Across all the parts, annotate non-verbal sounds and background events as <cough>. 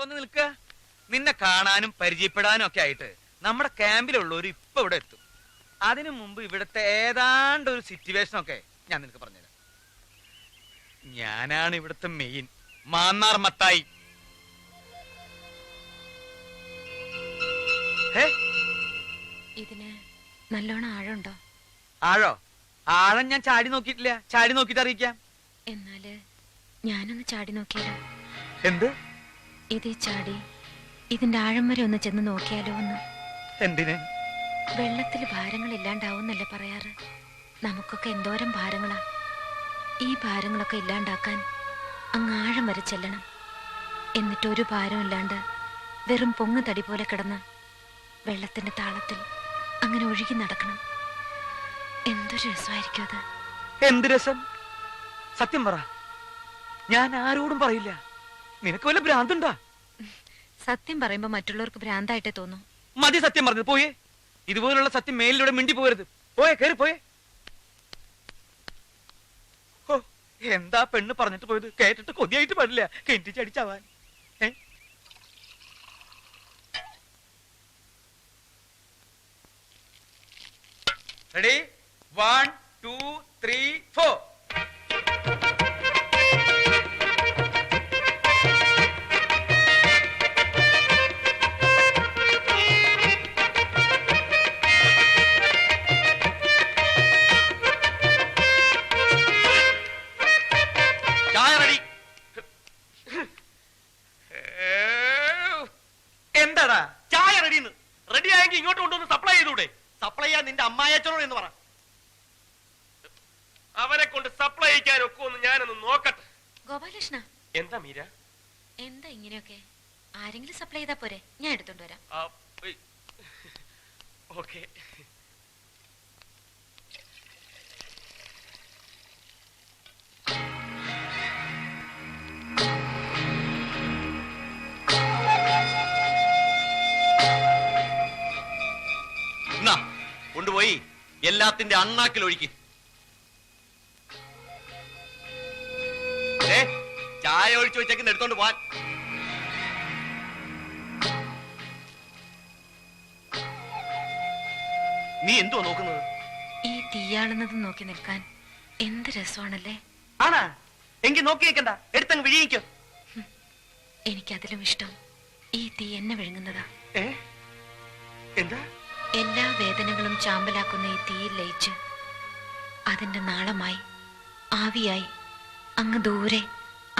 വന്ന് നിൽക്കുക. നിന്നെ കാണാനും പരിചയപ്പെടാനും ഒക്കെ ആയിട്ട് നമ്മുടെ ക്യാമ്പിലുള്ളവർ ഇപ്പൊ ഇവിടെ എത്തും. അതിനു മുമ്പ് ഇവിടുത്തെ ഏതാണ്ട് ഒരു സിറ്റുവേഷൻ ഒക്കെ ഞാൻ നിനക്ക് പറഞ്ഞുതരാം. ഞാനാണ് ഇവിടുത്തെ മെയിൻ മാന്നാർ മത്തായി. ഇതിന് നല്ലോണം ആഴമുണ്ടോ? ആഴോ? ആഴം ഞാൻ ചാടി നോക്കിയിട്ടില്ല. ചാടി നോക്കിയിട്ട് അറിയിക്കാം. എന്നാൽ ഞാനൊന്ന് ചാടി നോക്കിയാലോ? എന്ത്? ഇതേ ചാടി ഇതിന്റെ ആഴം വരെ ഒന്ന് ചെന്ന് നോക്കിയാലോ ഒന്ന്. എന്തിന്? വെള്ളത്തിൽ ഭാരങ്ങൾ ഇല്ലാണ്ടാവുന്നല്ലേ പറയാറ്. നമുക്കൊക്കെ എന്തോരം ഭാരങ്ങളാ. ഈ ഭാരങ്ങളൊക്കെ ഇല്ലാണ്ടാക്കാൻ അങ്ങ് ആഴം വരെ ചെല്ലണം. എന്നിട്ട് ഒരു ഭാരം ഇല്ലാണ്ട് വെറും പൊങ്ങ് തടി പോലെ കിടന്ന് വെള്ളത്തിന്റെ താളത്തിൽ അങ്ങനെ ഒഴുകി നടക്കണം. എന്തൊരു രസമായിരിക്കും അത്. എന്ത് രസം? സത്യം പറ. ഞാൻ ആരോടും പറയില്ല. നിനക്ക് വല്ല ഭ്രാന്തുണ്ടാ? സത്യം പറയുമ്പോ മറ്റുള്ളവർക്ക് ഭ്രാന്തായിട്ടേ തോന്നും. മതി സത്യം പറഞ്ഞത് പോയേ. ഇതുപോലുള്ള സത്യം മേലിലൂടെ മിണ്ടി പോകരുത്. പോയേ കയറി പോയേ. ഓ എന്താ പെണ്ണ് പറഞ്ഞിട്ട് പോയത്? കേട്ടിട്ട് കൊതിയായിട്ട് പാടില്ല. കെട്ടിച്ചടിച്ചാവാൻ ready one two three four അവനെ കൊണ്ട് സപ്ലൈ ചെയ്യാൻ ചെയ്യിക്കാൻ ഒക്കുമെന്ന് ഞാനൊന്ന് നോക്കട്ടെ. ഗോപാലകൃഷ്ണ. എന്താ മീര? എന്താ ഇങ്ങനെയൊക്കെ? ആരെങ്കിലും സപ്ലൈ ചെയ്താ പോരെ? ഞാൻ എടുത്തോണ്ട് വരാം. ഓക്കെ. എന്നാ കൊണ്ടുപോയി. എല്ലാത്തിന്റെ അണ്ണാക്കിൽ ഒഴുക്കി ചായ ഒഴിച്ചു വെച്ചേക്കുന്ന എടുത്തോണ്ട് പോവാൻ. നീ എന്തുവാ നോക്കുന്നത്? ഈ തീയാളുന്നത് നോക്കി നിൽക്കാൻ എന്ത് രസമാണല്ലേ? ആണാ. എങ്കിൽ നോക്കി നിൽക്കണ്ട. എടുത്തങ്ങ് വിഴിയിക്കോ എനിക്കതിലും ഇഷ്ടം ഈ തീ എന്നെ വിഴുങ്ങുന്നതാ. എന്താ? എല്ലാ വേദനകളും ചാമ്പലാക്കുന്ന ഈ തീയിൽ ലയിച്ച് അതിന്റെ നാളമായി ആവിയായി അങ്ങ് ദൂരെ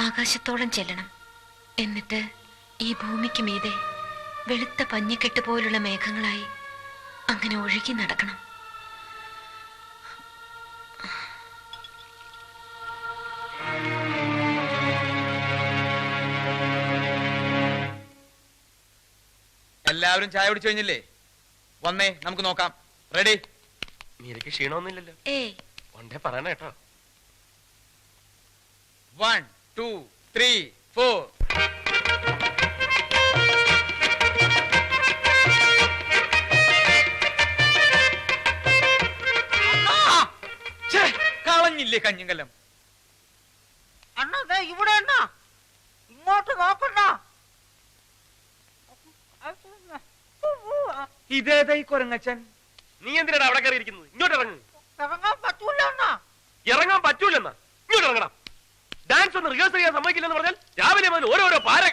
ആകാശത്തോളം ചെല്ലണം. എന്നിട്ട് ഈ ഭൂമിക്ക് മീതെ വെളുത്ത പഞ്ഞിക്കെട്ട് പോലുള്ള മേഘങ്ങളായി അങ്ങനെ ഒഴുകി നടക്കണം. എല്ലാവരും ചായ പിടിച്ചു കഴിഞ്ഞില്ലേ? വന്നേ നമുക്ക് നോക്കാം. റെഡി മീരയ്ക്ക് ക്ഷീണമൊന്നുമില്ലല്ലോ. ഏയ്. ഒണ്ടേ പറയണ കേട്ടോ. One two three four. കളഞ്ഞില്ലേ കഞ്ഞിങ്കലം. അണ്ണാ ദേ ഇവിടെ അണ്ണാ. ഇങ്ങോട്ട് നോക്കണ്ട. ഇതേതായി കൊരങ്ങച്ചൻ? നീ എന്തിനാണ് അവിടെ കയറി ഇരിക്കുന്നത് ഇങ്ങോട്ട് ഇറങ്ങ്. ഇറങ്ങാൻ പറ്റൂല അണ്ണ. ഇറങ്ങാൻ പറ്റൂലെന്നാ ഇങ്ങോട്ട് ഇറങ്ങണം ഡാൻസ് ഒന്ന് റിഹേഴ്സൽ ചെയ്യാൻ സമ്മതിക്കില്ലെന്ന് പറഞ്ഞാൽ രാവിലെ മുതൽ ഓരോരോ പാര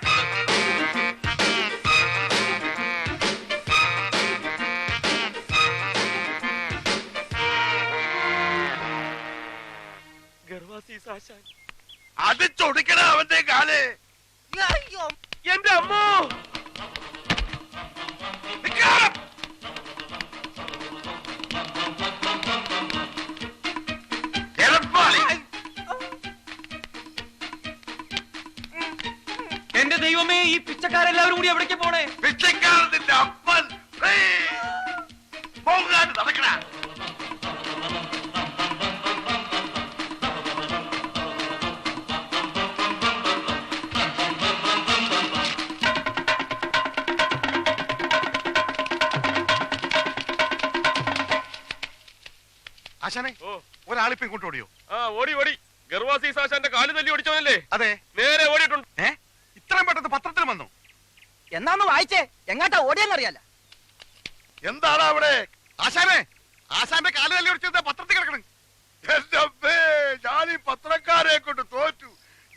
അത് ചൊടിക്കണ അവന്റെ കാൽ. അയ്യോ. എന്റെ അമ്മോ. പിച്ചക്കാരെല്ലാവരും കൂടി എവിടേക്ക് പോണേ? പിച്ചക്കാരത്തിന്റെ അപ്പൻ. നടക്കണ ആശാനെ ഓ. ഒരാളിപ്പോ ഇങ്ങോട്ട് ഓടിയോ? ആ ഓടി ഓടി. ഗർവാസീസ് ആശാന്റെ കാൽ തല്ലി ഓടിച്ചവനല്ലേ? അതെ. നേരെ ഓടിയിട്ടുണ്ട് ഏ ഇത്രയും പെട്ടെന്ന് പത്രത്തിൽ വന്നു എന്നാന്ന് വായിച്ചേ. എങ്ങാട്ടാ ഓടിയെന്നറിയാല എന്താണ് അവിടെ? ആശാമേ ആശാമേ കാൽ തല്ലി ഒടിച്ചത് പത്രത്തിൽ കിടക്കണം? എന്റെ ഞാൻ ഈ പത്രക്കാരെ കൊണ്ട് തോറ്റു.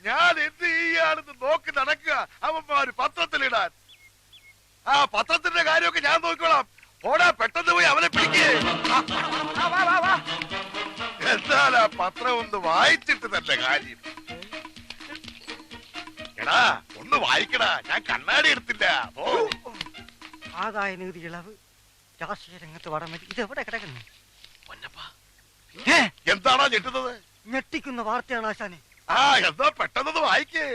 ഞാൻ എന്ത് ചെയ്യാണെന്ന് നോക്കി നടക്കുക അവന്മാര് പത്രത്തിലിടാൻ ആ പത്രത്തിന്റെ കാര്യമൊക്കെ ഞാൻ നോക്കിക്കോളാം. ഓടാ പെട്ടെന്ന് പോയി അവനെ പിടിക്കേ. എന്നാൽ ആ പത്രം ഒന്ന് വായിച്ചിട്ട് തന്നെ കാര്യം. എടാ ഒന്ന് വായിക്കടാ. ഞാൻ കണ്ണാടി എടുത്തില്ല. ഓ ആദായ നികുതി ഇളവ് രാഷ്ട്രീയ രംഗത്ത് വടമതി ഇത് എവിടെ കിടക്കുന്നു എന്താണോ ഞെട്ടുന്നത്? ഞെട്ടിക്കുന്ന വാർത്തയാണ് ആശാനെ. ആ എന്താ പെട്ടെന്ന് വായിക്കേ.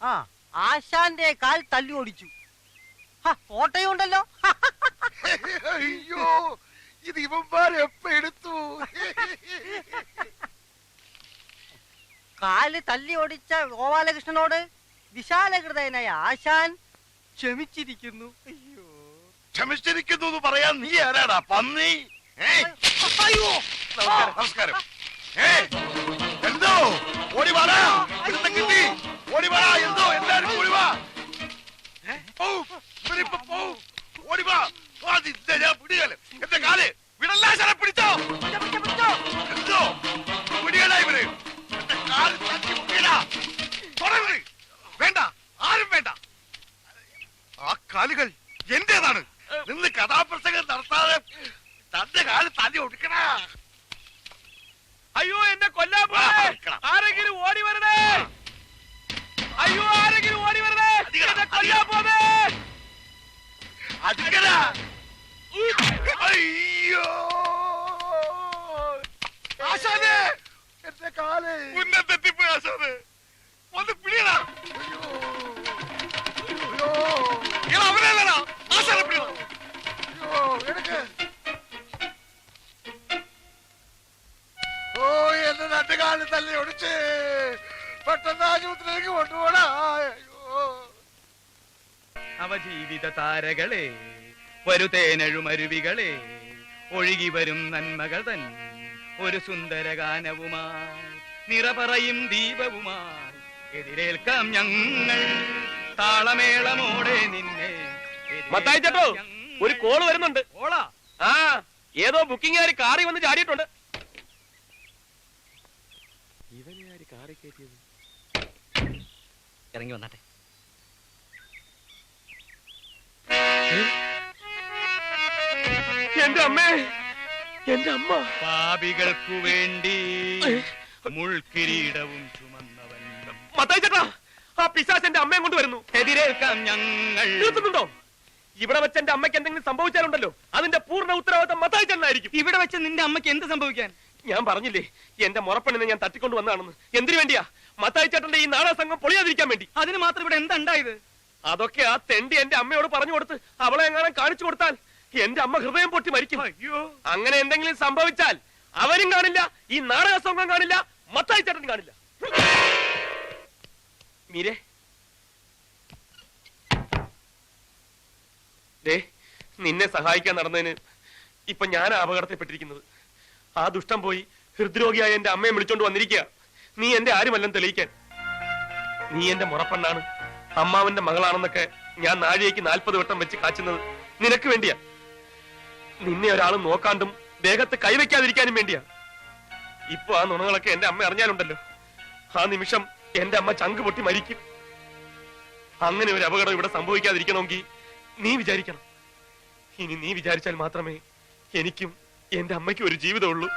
ആ ആശാന്റെ കാൽ തല്ലി ഓടിച്ചു. ഫോട്ടോയും ഉണ്ടല്ലോ. അയ്യോ ഇത് ഇവന്മാരെ എപ്പ എടുത്തു? <laughs> കാൽ തല്ലി ഓടിച്ച ഗോപാലകൃഷ്ണനോട് വിശാലഹൃദയനായ ആശാൻ ക്ഷമിച്ചിരിക്കുന്നു. അയ്യോ. ക്ഷമിച്ചിരിക്കുന്നു എന്ന് പറയാൻ നീ ആരാടാ? പന്നി? അയ്യോ. നമസ്കാരം നമസ്കാരം. എന്തോ? ഓടി വാടാ. കിട്ടി. ഓടി വാടാ. എന്തോ? എല്ലാരും ഓടി വാ. ഓടി വാ. ഞാൻ പിടികൽ എന്റെ കാൽ. വിടല്ലാ പിടിച്ചോ പിടിച്ചോ. എന്തോ? പിടിയടാ ഇവർ. കാൽ തട്ടി തുടരുത് വേണ്ട ആരും വേണ്ട. ആ കാലുകൾ എന്റേതാണ്. നിന്ന് കഥാപ്രസംഗം നടത്താതെ തന്റെ കാൽ തല്ലി ഒടുക്കണ അയ്യോ എന്നെ കൊല്ലാൻ എടുക്കണം. ആരെങ്കിലും ഓടി വരണേ. അയ്യോ ആരെങ്കിലും ഓടി വരണേ. എന്നെ കൊല്ലാൻ പോണേ അടിക്കണ അയ്യോ. ആശാനെ എന്റെ കാൽ. ഉന്നത്തെത്തിപ്പോയി ആശാനെ ഒന്ന് പിടിയടാ. അയ്യോ അയ്യോ അവനല്ലടാ ആശാനെ പിടിയടാ. അയ്യോ എടുക്ക് ഓ എന്റെ രണ്ട് തല്ലി ഒടിച്ച്. പെട്ടെന്ന് ആശുപത്രിയിലേക്ക് കൊണ്ടുപോടാ. അയ്യോ. അവജീവിത താരകളെ വരുതേനഴുമരുവികളെ ഒഴുകി വരും നന്മകൾ തൻ ഒരു സുന്ദര ഗാനവുമായി നിറപറയും ദീപവുമായി. എതിരേൽക്കാം ഞങ്ങൾ താളമേളമോടെ നിന്നെ. മത്തായിട്ടോ മത്തായി ചേട്ടോ ഒരു കോൾ വരുന്നുണ്ട്. കോളാ? ആ ഏതോ ബുക്കിംഗ് ബുക്കിംഗുകാർ കാറി വന്ന് ചാടിയിട്ടുണ്ട്. ഇവനെ ആര് കാറി കയറ്റിയത്? ഇറങ്ങി വന്നാട്ടെ. എന്റെ അമ്മേ എന്റെ അമ്മ. പാപികൾക്കു വേണ്ടി മുൾക്കിരീടവും ചുമന്നവൻ. മത്തായി ചേട്ടാ ആ പിശാസ് എന്റെ അമ്മയും കൊണ്ട് വരുന്നു. എതിരേൽക്കാം ഞങ്ങൾ. നിർത്തുന്നുണ്ടോ ഇവിടെ വെച്ച് എന്റെ അമ്മയ്ക്ക് എന്തെങ്കിലും സംഭവിച്ചാലുണ്ടല്ലോ. അതിന്റെ പൂർണ ഉത്തരവാദിത്തം മത്തായി ചേട്ടനായിരിക്കും. ഇവിടെ വെച്ച് നിന്റെ അമ്മയ്ക്ക് എന്ത് സംഭവിക്കാൻ? ഞാൻ പറഞ്ഞില്ലേ എന്റെ മുറപ്പെണ്ണിനെ ഞാൻ തട്ടിക്കൊണ്ട് വന്നതാണെന്ന്. എന്തിനു വേണ്ടിയാ? മത്തായി ചേട്ടന്റെ ഈ നാടക സംഘം പൊളിയാതിരിക്കാൻ വേണ്ടി. അതിന് മാത്രം ഇവിടെ എന്താ ഉണ്ടായത്? അതൊക്കെ ആ തെണ്ടി എന്റെ അമ്മയോട് പറഞ്ഞു കൊടുത്ത് അവളെ എങ്ങാനും കാണിച്ചു കൊടുത്താൽ എന്റെ അമ്മ ഹൃദയം പൊട്ടി മരിക്കും. അയ്യോ. അങ്ങനെ എന്തെങ്കിലും സംഭവിച്ചാൽ അവരും കാണില്ല ഈ നാടക സംഘം കാണില്ല മത്തായി ചേട്ടൻ കാണില്ല. മീരെ. ദേ നിന്നെ സഹായിക്കാൻ നടന്നതിന് ഇപ്പൊ ഞാൻ അപകടത്തിൽപ്പെട്ടിരിക്കുന്നത്. ആ ദുഷ്ടം പോയി ഹൃദ്രോഗിയായ എന്റെ അമ്മയെ വിളിച്ചോണ്ട് വന്നിരിക്കുക. നീ എന്റെ ആരുമല്ലെന്ന് തെളിയിക്കാൻ. നീ എന്റെ മുറപ്പെണ്ണാണ്. അമ്മാവന്റെ മകളാണെന്നൊക്കെ ഞാൻ നാഴികയ്ക്ക് നാൽപ്പത് വട്ടം വെച്ച് കാച്ചുന്നത് നിനക്ക് വേണ്ടിയാ. നിന്നെ ഒരാൾ നോക്കാണ്ടും ദേഹത്ത് കൈവയ്ക്കാതിരിക്കാനും വേണ്ടിയാ. ഇപ്പൊ ആ നുണകളൊക്കെ എന്റെ അമ്മ അറിഞ്ഞാലുണ്ടല്ലോ. ആ നിമിഷം എന്റെ അമ്മ ചങ്ക് പൊട്ടി മരിക്കും. അങ്ങനെ ഒരു അപകടം ഇവിടെ സംഭവിക്കാതിരിക്കണമെങ്കിൽ നീ വിചാരിക്കണം. ഇനി നീ വിചാരിച്ചാൽ മാത്രമേ എനിക്കും എന്റെ അമ്മയ്ക്കും ഒരു ജീവിതമുള്ളൂ.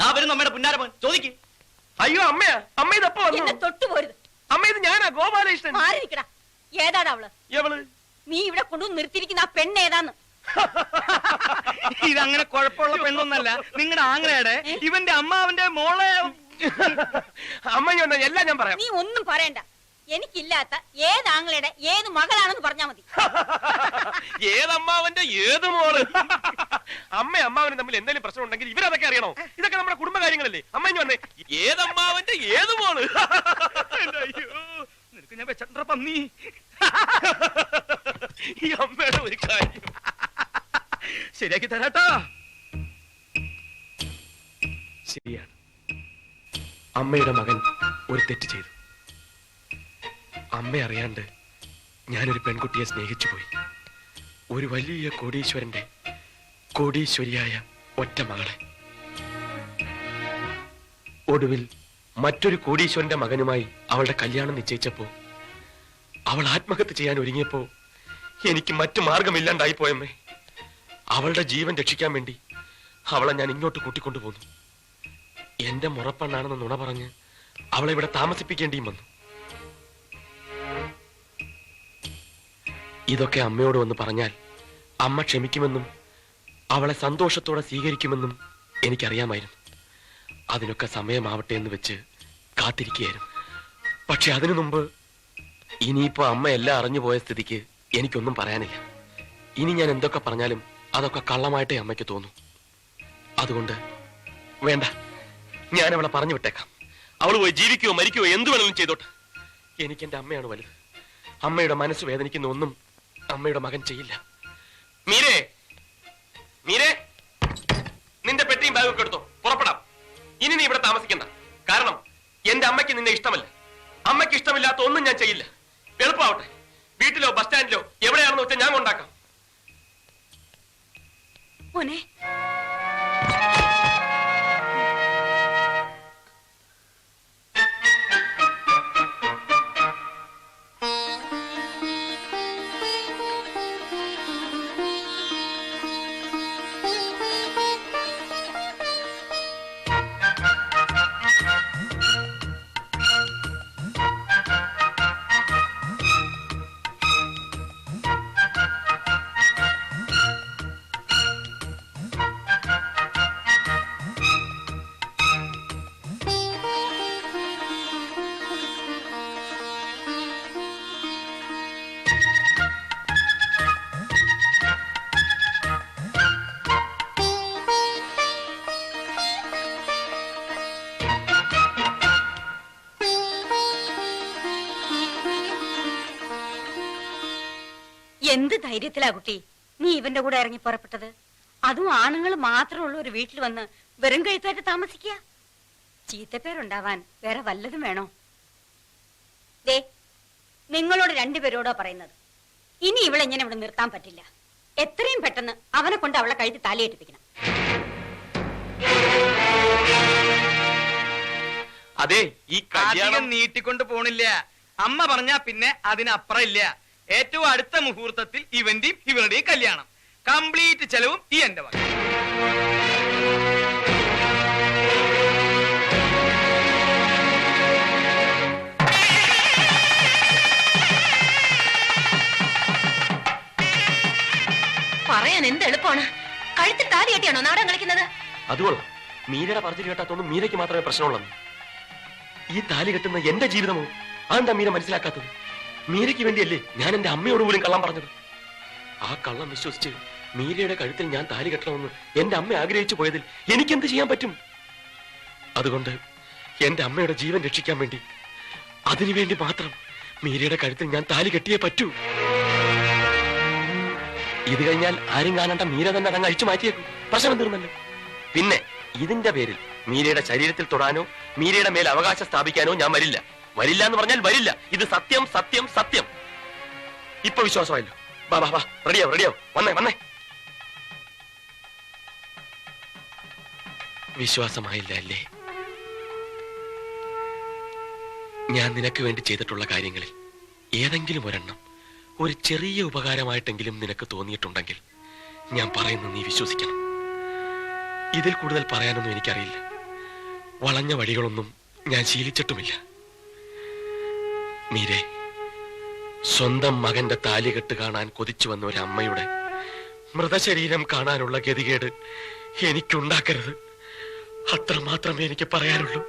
ദാ വരുന്നു അമ്മയുടെ പുന്നാരമോൻ ചോദിക്കും. അയ്യോ അമ്മയാ. അമ്മ ഇതപ്പോ വന്നു? എന്നെ തൊട്ടുപോരുത്. അമ്മ ഇത് ഞാനാ ഗോപാലകൃഷ്ണൻ. മാറി നിൽക്കടാ ഏതാടാ അവൾ? എവൾ? നീ ഇവിടെ കൊണ്ടുവന്ന് നിർത്തിയിരിക്കുന്ന ആ പെണ്ണ് ഏതാന്ന്? ഇതങ്ങനെ കുഴപ്പമുള്ള പെണ്ണൊന്നല്ല. നിങ്ങളുടെ ആങ്ങളയുടെ ഇവന്റെ അമ്മാവന്റെ മോളെ. അമ്മ വന്നാ എല്ലാം ഞാൻ പറയാം. നീ ഒന്നും പറയണ്ട. എനിക്കില്ലാത്ത ഏത് ആങ്ങളയുടെ ഏത് മകളാണെന്ന് പറഞ്ഞാ മതി. ഏതമ്മാവന്റെ ഏത് മോൾ? അമ്മ അമ്മാവനും തമ്മിൽ എന്തെങ്കിലും പ്രശ്നം ഉണ്ടെങ്കിൽ ഇവരതൊക്കെ അറിയണോ? ഇതൊക്കെ നമ്മുടെ കുടുംബ കാര്യങ്ങളല്ലേ അമ്മ ഇങ്ങ് വന്നേ. ഏതമ്മാവന്റെ ഏത് മോൾ നിനക്ക് ഞാൻ വെച്ചണ്ട പന്നി. ഈ അമ്മയുടെ ഒരു കാര്യം. ശരിയാക്കി തരാട്ടാ. ശരിയാണ്. അമ്മയുടെ മകൻ ഒരു തെറ്റ് ചെയ്തു. അമ്മ അറിയാണ്ട് ഞാനൊരു പെൺകുട്ടിയെ സ്നേഹിച്ചു പോയി ഒരു വലിയ കോടീശ്വരന്റെ കോടീശ്വരിയായ ഒറ്റ മകളെ. ഒടുവിൽ മറ്റൊരു കോടീശ്വരന്റെ മകനുമായി അവളുടെ കല്യാണം നിശ്ചയിച്ചപ്പോ അവൾ ആത്മഹത്യ ചെയ്യാൻ ഒരുങ്ങിയപ്പോ എനിക്ക് മറ്റു മാർഗമില്ലാണ്ടായി പോയമ്മേ. അവളുടെ ജീവൻ രക്ഷിക്കാൻ വേണ്ടി അവളെ ഞാൻ ഇങ്ങോട്ട് കൂട്ടിക്കൊണ്ടുപോന്നു എന്റെ മുറപ്പെണ്ണാണെന്ന് നുണ പറഞ്ഞ് അവളെ ഇവിടെ താമസിപ്പിക്കേണ്ടിയും വന്നു. ഇതൊക്കെ അമ്മയോട് വന്ന് പറഞ്ഞാൽ അമ്മ ക്ഷമിക്കുമെന്നും അവളെ സന്തോഷത്തോടെ സ്വീകരിക്കുമെന്നും എനിക്കറിയാമായിരുന്നു. അതിനൊക്കെ സമയമാവട്ടെ എന്ന് വെച്ച് കാത്തിരിക്കുകയായിരുന്നു. പക്ഷെ അതിനു മുമ്പ് ഇനിയിപ്പോ അമ്മ എല്ലാം അറിഞ്ഞു പോയ സ്ഥിതിക്ക് എനിക്കൊന്നും പറയാനില്ല. ഇനി ഞാൻ എന്തൊക്കെ പറഞ്ഞാലും അതൊക്കെ കള്ളമായിട്ടേ അമ്മയ്ക്ക് തോന്നും. അതുകൊണ്ട് വേണ്ട ഞാൻ അവളെ പറഞ്ഞു വിട്ടേക്കാം. അവൾ പോയി ജീവിക്കുകയോ മരിക്കുകയോ എന്ത് വേണമെങ്കിലും ചെയ്തോട്ടെ. എനിക്ക് എന്റെ അമ്മയാണ് വലുത്. അമ്മയുടെ മനസ്സ് വേദനിക്കുന്ന ഒന്നും അമ്മയുടെ മകൻ ചെയ്യില്ല. മീരേ മീരേ നിന്റെ പെട്ടിയും ബാഗൊക്കെ എടുത്തോ. പുറപ്പെടാം. ഇനി നീ ഇവിടെ താമസിക്കണ്ട. കാരണം എന്റെ അമ്മയ്ക്ക് നിന്നെ ഇഷ്ടമല്ല. അമ്മയ്ക്ക് ഇഷ്ടമില്ലാത്ത ഒന്നും ഞാൻ ചെയ്യില്ല. എളുപ്പമാവട്ടെ വീട്ടിലോ ബസ് സ്റ്റാൻഡിലോ എവിടെയാണെന്ന് വെച്ചാൽ ഞാൻ കൊണ്ടാക്കാം. എന്ത് ധൈര്യത്തിലാ കുട്ടി? നീ ഇവന്റെ കൂടെ ഇറങ്ങി പുറപ്പെട്ടത്? അതും ആണുങ്ങൾ മാത്രമുള്ള ഒരു വീട്ടിൽ വന്ന് വെറും കഴുത്തായിട്ട് താമസിക്കുക? ചീത്തപ്പേരുണ്ടാവാൻ വേറെ വല്ലതും വേണോ? ദേ നിങ്ങളോട് രണ്ടുപേരോടോ പറയുന്നത്. ഇനി ഇവളെ ഇങ്ങനെ ഇവിടെ നിർത്താൻ പറ്റില്ല. എത്രയും പെട്ടെന്ന് അവനെ കൊണ്ട് അവളെ കഴുത്തി താലിയേറ്റിപ്പിക്കണം അതെ ഈ കല്യാണം നീട്ടിക്കൊണ്ട് പോണില്ല. അമ്മ പറഞ്ഞാ പിന്നെ അതിനപ്പുറം ഇല്ല. ഏറ്റവും അടുത്ത മുഹൂർത്തത്തിൽ ഇവന്റെയും ഇവരുടെയും കല്യാണം. കംപ്ലീറ്റ് ചെലവും ഈ എന്റെ വക. പറയാൻ എന്ത് എളുപ്പമാണ്? കഴുത്തിൽ താലി കെട്ടിയാണോ നാടൻ കളിക്കുന്നത്? അതുകൊള്ളാം മീരയുടെ പറഞ്ഞു കേട്ടാത്തോണ്ട് മീരയ്ക്ക് മാത്രമേ പ്രശ്നമുള്ളൂ. ഈ താലി കെട്ടുന്ന എന്റെ ജീവിതമോ? അതെന്താ മീര മനസ്സിലാക്കാത്തത്? മീരയ്ക്ക് വേണ്ടിയല്ലേ ഞാൻ എന്റെ അമ്മയോട് പോലും കള്ളം പറഞ്ഞത്? ആ കള്ളം വിശ്വസിച്ച് മീരയുടെ കഴുത്തിൽ ഞാൻ താലി കെട്ടണമെന്ന് എന്റെ അമ്മ ആഗ്രഹിച്ചു പോയതിൽ എനിക്ക് എനിക്കെന്ത് ചെയ്യാൻ പറ്റും? അതുകൊണ്ട് എന്റെ അമ്മയുടെ ജീവൻ രക്ഷിക്കാൻ വേണ്ടി അതിനുവേണ്ടി മാത്രം മീരയുടെ കഴുത്തിൽ ഞാൻ താലി കെട്ടിയേ പറ്റൂ. ഇത് കഴിഞ്ഞാൽ ആരും കാണണ്ട മീര തന്നെ അതങ്ങ് അഴിച്ചു മാറ്റിയേക്കും. പ്രശ്നം തീർന്നല്ലോ. പിന്നെ ഇതിന്റെ പേരിൽ മീരയുടെ ശരീരത്തിൽ തൊടാനോ മീരയുടെ മേൽ അവകാശം സ്ഥാപിക്കാനോ ഞാൻ വരില്ല. വരില്ല എന്ന് പറഞ്ഞാൽ വരില്ല. ഇത് സത്യം സത്യം സത്യം. ഇപ്പൊ വിശ്വാസമായല്ലോ. വാ വാ വാ. റെഡിയാവും റെഡിയാവും വന്നേ വന്നേ. വിശ്വാസമായില്ല അല്ലേ? ഞാൻ നിനക്ക് വേണ്ടി ചെയ്തിട്ടുള്ള കാര്യങ്ങളിൽ ഏതെങ്കിലും ഒരെണ്ണം ഒരു ചെറിയ ഉപകാരമായിട്ടെങ്കിലും നിനക്ക് തോന്നിയിട്ടുണ്ടെങ്കിൽ ഞാൻ പറയുന്നത് നീ വിശ്വസിക്കണം. ഇതിൽ കൂടുതൽ പറയാനൊന്നും എനിക്കറിയില്ല. വളഞ്ഞ വഴികളൊന്നും ഞാൻ ശീലിച്ചിട്ടുമില്ല. മീരെ സ്വന്തം മകന്റെ താലികെട്ട് കാണാൻ കൊതിച്ചു വന്ന ഒരു അമ്മയുടെ മൃതശരീരം കാണാനുള്ള ഗതികേട് എനിക്കുണ്ടാക്കരുത്. അത്രമാത്രമേ എനിക്ക് പറയാനുള്ളൂ.